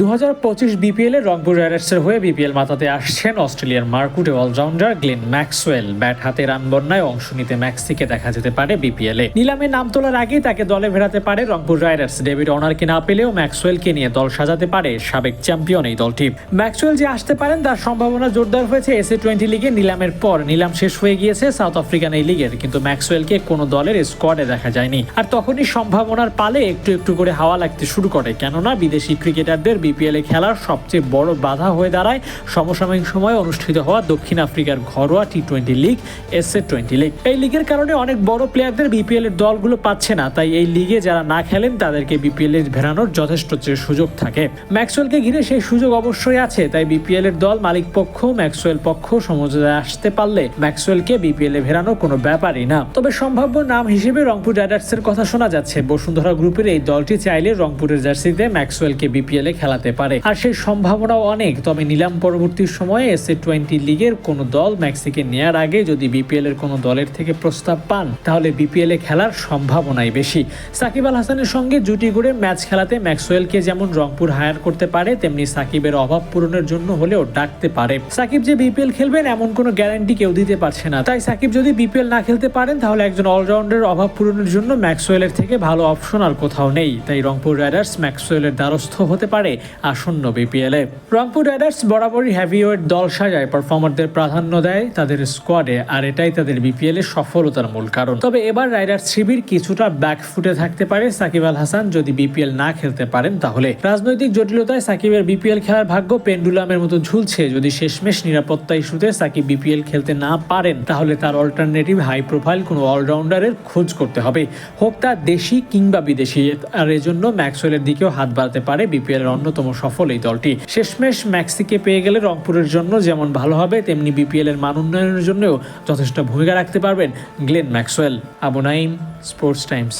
দু হাজার পঁচিশ বিপিএল রংপুর রাইডার্সের হয়ে বিপিএল মাতাতে আসছেন অস্ট্রেলিয়ার মার্কুটে অলরাউন্ডার গ্লেন ম্যাক্সওয়েল। ব্যাট হাতে রান বন্যায় অংশ নিতে ম্যাক্সিকে দেখা যেতে পারে বিপিএল নিলামে নাম তোলার আগেই তাকে দলে ফেরাতে পারে রংপুর রাইডার্স। ডেভিড অনারকে না পেলেও ম্যাক্সওয়েলকে নিয়ে দল সাজাতে পারে সাবেক চ্যাম্পিয়ন এই দলটি। ম্যাক্সওয়েল যে আসতে পারেন তার সম্ভাবনা জোরদার হয়েছে এসএ টোয়েন্টি লিগে নিলামের পর। নিলাম শেষ হয়ে গিয়েছে সাউথ আফ্রিকান এই লিগের, কিন্তু ম্যাক্সওয়েলকে কোনো দলের স্কোয়াডে দেখা যায়নি। আর তখনই সম্ভাবনার পালে একটু একটু করে হাওয়া লাগতে শুরু করে, কেননা বিদেশি ক্রিকেটারদের বিপিএল খেলার সবচেয়ে বড় বাধা হয়ে দাঁড়ায় সমসাময়িক সময়ে অনুষ্ঠিত হওয়া দক্ষিণ আফ্রিকার ঘরোয়া T twenty league S A twenty league এই লিগের কারণে অনেক বড় প্লেয়ারদের বিপিএল এর দলগুলো পাচ্ছে না, তাই এই লিগে যারা না খেলেন, তাদেরকে বিপিএল এ ভেড়ানোর যথেষ্ট সুযোগ থাকে। ম্যাক্সওয়েলকে ঘিরে সেই সুযোগ অবশ্যই আছে, তাই বিপিএল এর দল মালিক পক্ষ, ম্যাক্সওয়েল পক্ষ সমঝোতায় আসতে পারলে ম্যাক্সওয়েলকে বিপিএল এ ভেড়ানো কোনো ব্যাপারই না। তবে সম্ভাব্য নাম হিসেবে রংপুর রাইডার্স এর কথা শোনা যাচ্ছে। বসুন্ধরা গ্রুপের এই দলটি চাইলে রংপুরের জার্সিতে ম্যাক্সওয়েলকে বিপিএল এ খেলাতে পারে। আর সেই সম্ভাবনাও অনেক। তবে নিলাম পরবর্তী সময়ে এস এ টোয়েন্টি লিগের কোনো দল ম্যাক্সিকে নেয়ার আগে যদি বিপিএল এর কোনো দলের থেকে প্রস্তাব পান, তাহলে বিপিএল এ খেলার সম্ভাবনাই বেশি। সাকিব আল হাসানের সঙ্গে জুটি গড়ে ম্যাচ খেলাতে ম্যাক্সওয়েলকে যেমন রংপুর হায়ার করতে পারে, তেমনি সাকিবের অভাব পূরণের জন্য হলেও ডাকতে পারে। সাকিব যে বিপিএল খেলবেন, এমন কোনো গ্যারান্টি কেউ দিতে পারছে না। তাই সাকিব যদি বিপিএল না খেলতে পারেন, তাহলে একজন অলরাউন্ডারের অভাব পূরণের জন্য ম্যাক্সওয়েলের থেকে ভালো অপশন আর কোথাও নেই। তাই রংপুর রাইডার্স ম্যাক্সওয়েলের দ্বারস্থ হতে পারে। আসন্ন বিপিএল রংপুর রাইডার্স বরাবরই হ্যাভিওয়েট দল সাজায় পারফর্মারদের প্রাধান্য দেয় তাদের স্কোয়াডে আর এটাই তাদের বিপিএল সফলতার মূল কারণ। তবে এবার রাইডার্স শিবির কিছুটা ব্যাকফুটে থাকতে পারে সাকিব আল হাসান যদি বিপিএল না খেলতে পারেন তাহলে। রাজনৈতিক জটিলতায় সাকিবের বিপিএল খেলার ভাগ্য পেন্ডুলামের মতো ঝুলছে। যদি শেষমেশ নিরাপত্তা ইস্যুতে সাকিব বিপিএল খেলতে না পারেন, তাহলে তার অল্টারনেটিভ হাই প্রোফাইল কোনো অলরাউন্ডারের খোঁজ করতে হবে। হোক তা দেশি কিংবা বিদেশি, আর এজন্য ম্যাক্সওয়েলের দিকেও হাত বাড়াতে পারে বিপিএল এর অন্যতম সফল এই দলটি। শেষমেশ ম্যাক্সিকে পেয়ে গেলে রংপুরের জন্য যেমন ভালো হবে, তেমনি বিপিএল এর মান উন্নয়নের জন্যও যথেষ্ট ভূমিকা রাখতে পারবেন Glenn Maxwell. Abu Nayeem Sports Times.